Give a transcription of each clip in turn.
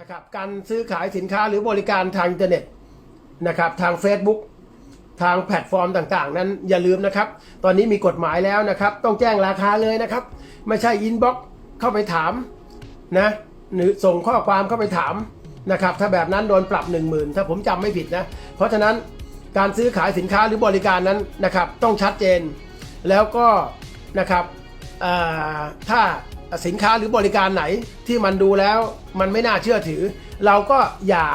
นะครับการซื้อขายสินค้าหรือบริการทางอินเทอร์เน็ตนะครับทาง Facebook ทางแพลตฟอร์มต่างๆ นั้นอย่าลืมนะครับ ตอนนี้มีกฎหมายแล้วนะครับ ต้องแจ้งราคาเลยนะครับ ไม่ใช่อินบ็อกเข้าไปถามนะหรือส่งข้อความเข้าไปถามนะครับ ถ้าแบบนั้นโดนปรับ 1 0,000 ถ้าผมจำไม่ผิดนะ เพราะฉะนั้นการซื้อขายสินค้าหรือบริการนั้นนะครับ ต้องชัดเจนแล้วก็นะครับถ้า สินค้าหรือบริการไหนที่มันดูแล้วมันไม่น่าเชื่อถือ เราก็อย่า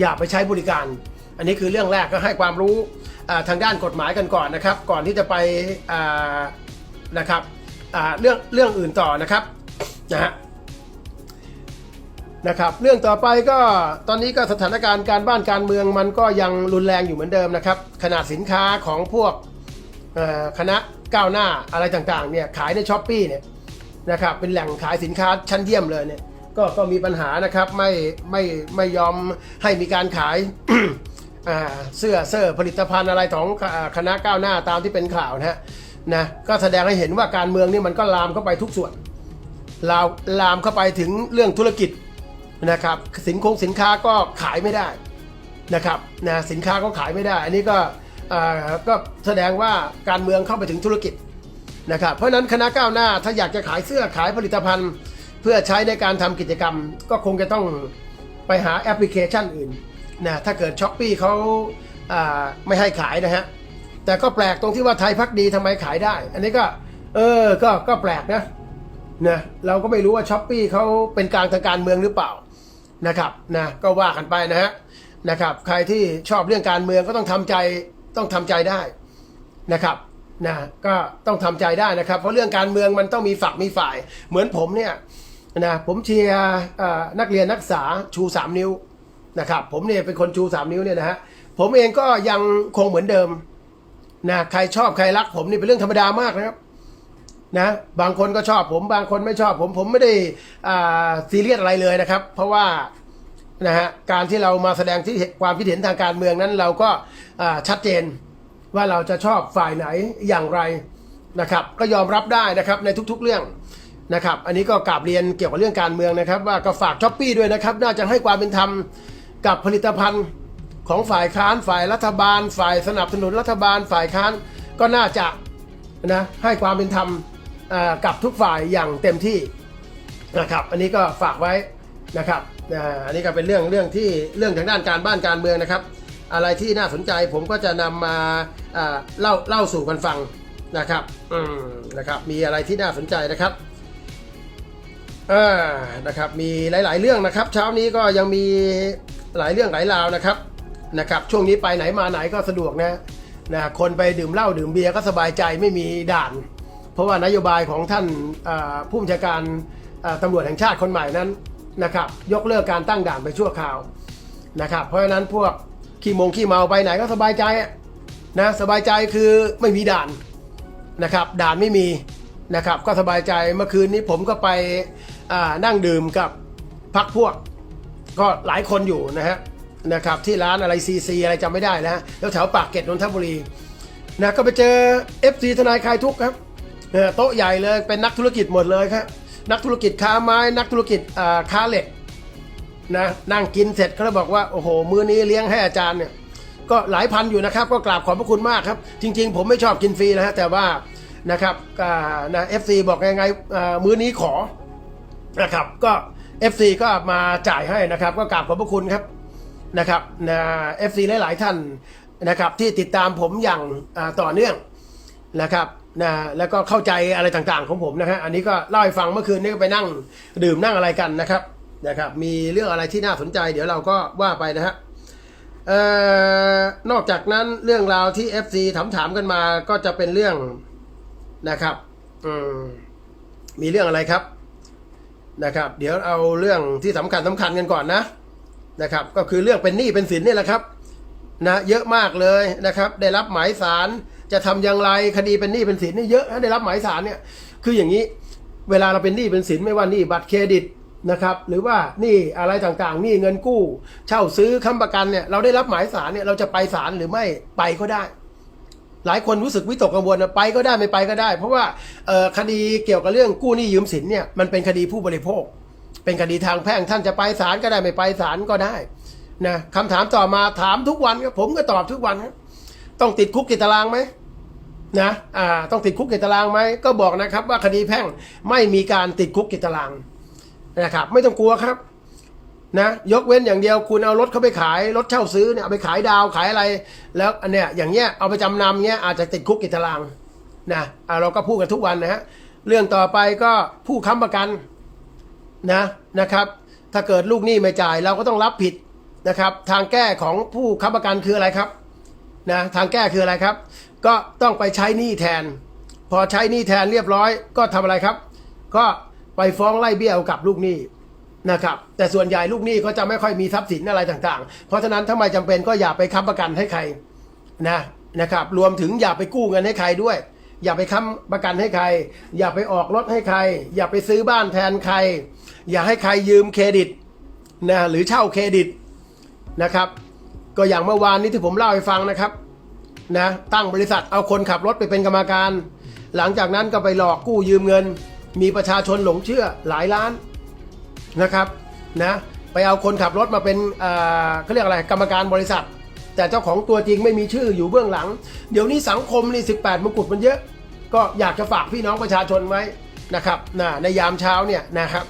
อย่าไปใช้บริการ อันนี้คือเรื่องแรกก็ให้ความรู้ทางด้านกฎหมายกันก่อนนะครับ ก่อนที่จะไปนะครับเรื่องเรื่องอื่นต่อนะครับนะฮะนะครับเรื่องต่อไปก็ตอนนี้ก็สถานการณ์การบ้านการเมืองมันก็ยังรุนแรงอยู่เหมือนเดิมนะครับ ขนาดสินค้าของพวกคณะก้าวหน้าอะไรต่างๆเนี่ยขายในช้อปปีเนี่ย นะครับเป็นแหล่งขายสินค้าชั้นเยี่ยมเลยเนี่ยก็ก็มีปัญหานะครับไม่ไม่ไม่ยอมให้มีการขายาเสื้อเสื้อผลิตภัณฑ์อะไรของคณะก้าวหน้าตามที่เป็นข่าวนะฮะนะก็แสดงให้เห็นว่าการเมืองนี่มันก็ลามเข้าไปทุกส่วนลาลามเข้าไปถึงเรื่องธุรกิจนะครับสินคงสินค้าก็ขายไม่ได้นะครับนะสินค้าก็ขายไม่ได้ อันนี้ก็ก็แสดงว่าการเมืองเข้าไปถึงธุรกิจ นะครับเพราะนั้นคณะก้าวหน้าถ้าอยากจะขายเสื้อขายผลิตภัณฑ์ เพื่อใช้ในการทำกิจกรรม ก็คงจะต้องไปหาแอปพลิเคชันอื่นนะถ้าเกิดช้อปปี้เขาไม่ให้ขายนะฮะแต่ก็แปลกตรงที่ว่าไทยพักดีทำไมขายได้ อันนี้ก็เออก็ก็แปลกนะนะเราก็ไม่รู้ว่าช้อปปี้เขาเป็นกลางทางการเมืองหรือเปล่านะครับนะก็ว่ากันไปนะฮะนะครับใครที่ชอบเรื่องการเมืองก็ต้องทำใจต้องทำใจได้นะครับ นะก็ต้องทำใจได้นะครับ เพราะเรื่องการเมืองมันต้องมีฝักมีฝ่าย เหมือนผมเนี่ยนะผมเชียร์นักเรียนนักศึกษาชู 3 นิ้วนะครับผมเนี่ยเป็นคนชู 3 นิ้วเนี่ยนะฮะผมเองก็ยังคงเหมือนเดิมนะใครชอบใครรักผมนี่เป็นเรื่องธรรมดามากนะครับนะบางคนก็ชอบผมบางคนไม่ชอบผมผมไม่ได้ซีเรียสอะไรเลยนะครับ เพราะว่านะฮะการที่เรามาแสดงที่ความคิดเห็นทางการเมืองนั้นเราก็ชัดเจน ว่าเราจะชอบฝ่ายไหนอย่างไรนะครับ ก็ยอมรับได้นะครับในทุกๆเรื่องนะครับ อันนี้ก็กราบเรียนเกี่ยวกับเรื่องการเมืองนะครับ ว่าก็ฝากช้อปปี้ด้วยนะครับ น่าจะให้ความเป็นธรรมกับผลิตภัณฑ์ของฝ่ายค้านฝ่ายรัฐบาล ฝ่ายสนับสนุนรัฐบาล ฝ่ายค้านก็น่าจะนะให้ความเป็นธรรมอ่ากับทุกฝ่ายอย่างเต็มที่นะครับ อันนี้ก็ฝากไว้นะครับอันนี้ก็เป็นเรื่องเรื่องที่เรื่องทางด้านการบ้านการเมืองนะครับ อะไรที่น่าสนใจผมก็จะนำมาเล่าเล่าสู่กันฟังนะครับอืมนะครับ มีอะไรที่น่าสนใจนะครับอ่านะครับ มีหลาย ๆ เรื่องนะครับ เช้านี้ก็ยังมีหลายเรื่องหลายราวนะครับนะครับ ช่วงนี้ไปไหนมาไหนก็สะดวกนะนะคนไปดื่มเหล้าดื่มเบียร์ก็สบายใจไม่มีด่าน เพราะว่านโยบายของท่านผู้บัญชาการอ่าตำรวจแห่งชาติคนใหม่นั้นนะครับ ยกเลิกการตั้งด่านไปชั่วคราวนะครับ เพราะฉะนั้นพวก ขี้มงขี้เมาไปไหนก็สบายใจนะสบายใจคือไม่มีด่านนะครับด่านไม่มีนะครับก็สบายใจเมื่อคืนนี้ผมก็ไปนั่งดื่มกับพักพวก ก็หลายคนอยู่นะฮะนะครับที่ร้านอะไรซีซีอะไรจำไม่ได้แล้วแล้วแถวปากเกร็ดนนทบุรีนะก็ไปเจอ FC ทนายคลายทุกครับโต๊ะใหญ่เลยเป็นนักธุรกิจหมดเลยครับนักธุรกิจค้าไม้ นักธุรกิจอ่าค้าเหล็ก นะนั่งกินเสร็จเขาเลยบอกว่าโอ้โห มื้อนี้เลี้ยงให้อาจารย์เนี่ยก็หลายพันอยู่นะครับ ก็กราบขอบพระคุณมากครับ จริง ๆ ผมไม่ชอบกินฟรีนะฮะแต่ว่านะครับนะเอฟซีบอกยังไงมื้อนี้ขอนะครับก็ FC ก็มาจ่ายให้นะครับ ก็กราบขอบพระคุณครับนะครับนะเอฟซีหลาย ๆ ท่านนะครับ ที่ติดตามผมอย่างต่อเนื่องนะครับนะแล้วก็เข้าใจอะไรต่างๆของผมนะฮะอันนี้ก็เล่าให้ฟังเมื่อคืนนี้ก็ไปนั่งดื่มนั่งอะไรกันนะครับ นะครับ มีเรื่องอะไรที่น่าสนใจ เดี๋ยวเราก็ว่าไปนะฮะออนอกจากนั้นเรื่องราวที่ FC ถามถามๆกันมาก็จะเป็นเรื่องนะครับอืมมีเรื่องอะไรครับนะครับ เดี๋ยวเอาเรื่องที่สำคัญสำคัญกันก่อนนะนะครับ ก็คือเรื่องเป็นหนี้เป็นสินนี่แหละครับนะเยอะมากเลยนะครับ ได้รับหมายสารจะทำอย่างไรคดีเป็นหนี้เป็นสินนี่เยอะนะได้รับหมายสารเนี่ยคืออย่างนี้ เวลาเราเป็นหนี้เป็นสินไม่ว่าหนี้บัตรเครดิต นะครับหรือว่านี้อะไรต่างๆ นี้เงินกู้ เช่าซื้อค้ำประกันเนี่ยเราได้รับหมายสารเนี่ยเราจะไปศาลหรือไม่ไปก็ได้ หลายคนรู้สึกวิตกกังวลนะไปก็ได้ไม่ไปก็ได้ เพราะว่าคดีเกี่ยวกับเรื่องกู้หนี้ยืมสินเนี่ยมันเป็นคดีผู้บริโภค เป็นคดีทางแพ่งท่านจะไปศาลก็ได้ไม่ไปศาลก็ได้นะคำถามต่อมาถามทุกวันครับผมก็ตอบทุกวันครับต้องติดคุกกี่ตารางไหมนะอ่าต้องติดคุกกี่ตารางไหมก็บอกนะครับว่าคดีแพ่งไม่มีการติดคุกกี่ตาราง นะครับ ไม่ต้องกลัวครับ นะ ยกเว้นอย่างเดียวคุณเอารถเขาไปขายรถเช่าซื้อเนี่ยเอาไปขายดาวขายอะไร แล้วอันเนี้ยอย่างเงี้ยเอาไปจำนำเงี้ยอาจจะติดคุกกี่ตารางนะอ่าเราก็พูดกันทุกวันนะฮะเรื่องต่อไปก็ผู้ค้ำประกันนะนะครับ ถ้าเกิดลูกหนี้ไม่จ่ายเราก็ต้องรับผิดนะครับ ทางแก้ของผู้ค้ำประกันคืออะไรครับนะทางแก้คืออะไรครับ ก็ต้องไปใช้หนี้แทน พอใช้หนี้แทนเรียบร้อย ก็ทำอะไรครับ ก็ ไปฟ้องไล่เบี้ยเอากับลูกหนี้นะครับแต่ส่วนใหญ่ลูกหนี้ก็จะไม่ค่อยมีทรัพย์สินอะไรต่างๆ เพราะฉะนั้นถ้าไม่จำเป็นก็อย่าไปค้ำประกันให้ใครนะนะครับรวมถึงอย่าไปกู้เงินให้ใครด้วย อย่าไปค้ำประกันให้ใคร อย่าไปออกรถให้ใคร อย่าไปซื้อบ้านแทนใคร อย่าให้ใครยืมเครดิตนะหรือเช่าเครดิตนะครับ ก็อย่างเมื่อวานนี้ที่ผมเล่าให้ฟังนะครับนะตั้งบริษัทเอาคนขับรถไปเป็นกรรมการ หลังจากนั้นก็ไปหลอกกู้ยืมเงิน มีประชาชนหลงเชื่อหลายล้านนะครับนะไปเอาคนขับรถมาเป็นอ่าเขาเรียกอะไรกรรมการบริษัท แต่เจ้าของตัวจริงไม่มีชื่ออยู่เบื้องหลัง เดี๋ยวนี้สังคมนี่18มงกุฎมันเยอะ ก็อยากจะฝากพี่น้องประชาชนไว้นะครับนะในยามเช้าเนี่ยนะครับ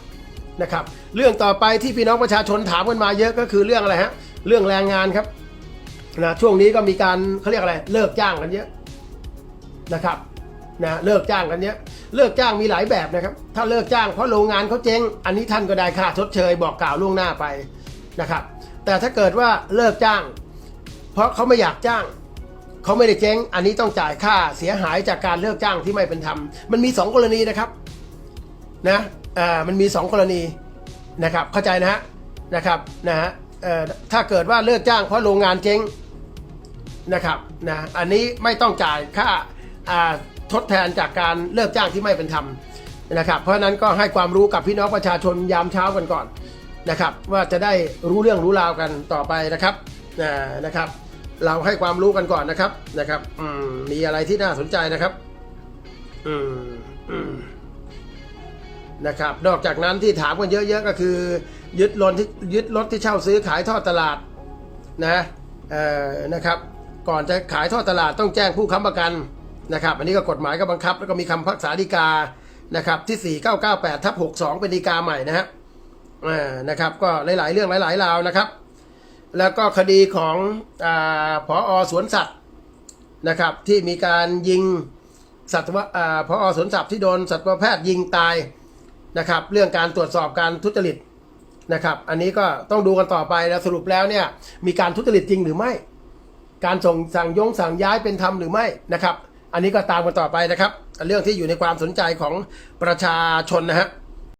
นะครับเรื่องต่อไปที่พี่น้องประชาชนถามกันมาเยอะก็คือเรื่องอะไรฮะเรื่องแรงงานครับนะช่วงนี้ก็มีการเขาเรียกอะไรเลิกจ้างกันเยอะนะครับนะเลิกจ้างกันเยอะ เลิกจ้างมีหลายแบบนะครับ ถ้าเลิกจ้างเพราะโรงงานเขาเจ๊ง อันนี้ท่านก็ได้ค่าชดเชยบอกกล่าวล่วงหน้าไปนะครับ แต่ถ้าเกิดว่าเลิกจ้าง เพราะเขาไม่อยากจ้างเขาไม่ได้เจ๊ง อันนี้ต้องจ่ายค่าเสียหายจากการเลิกจ้างที่ไม่เป็นธรรม มันมีสองกรณีนะครับนะอ่ามันมีสองกรณีนะครับ เข้าใจนะฮะนะครับนะฮะเอ่อถ้าเกิดว่าเลิกจ้างเพราะโรงงานเจ๊งนะครับนะอันนี้ไม่ต้องจ่ายค่าอ่า ทดแทนจากการเลิกจ้างที่ไม่เป็นธรรมนะครับ เพราะฉะนั้นก็ให้ความรู้กับพี่น้องประชาชนยามเช้ากันก่อนนะครับ ว่าจะได้รู้เรื่องรู้ราวกันต่อไปนะครับนะนะครับ เราให้ความรู้กันก่อนนะครับนะครับมมีอะไรที่น่าสนใจนะครับนะครับ นอกจากนั้นที่ถามกันเยอะ ๆ ก็คือ ยึดรถที่ยึดรถที่เช่าซื้อขายทอดตลาดนะเอ่อนะครับ ก่อนจะขายทอดตลาดต้องแจ้งผู้ค้ำประกัน นะครับอันนี้ก็กฎหมายก็บังคับ แล้วก็มีคำพักษาฎีกานะครับที่4998ทับ62 เป็นฎีกาใหม่นะฮะนะครับก็หลาย ๆ เรื่องหลาย ๆ ราวนะครับ แล้วก็คดีของอาผอสวนสัตว์นะครับที่มีการยิงสัตวอาผอสวนสัตว์ที่โดนสัตวแพทย์ยิงตายนะครับเรื่องการตรวจสอบการทุจริตนะครับอันนี้ก็ต้องดูกันต่อไปแล้วสรุปแล้วเนี่ยมีการทุจริตจริงหรือไม่ การส่งสั่งยงสั่งย้ายเป็นธรรมหรือไม่นะครับ อันนี้ก็ตามกันต่อไปนะครับ เรื่องที่อยู่ในความสนใจของประชาชนนะฮะ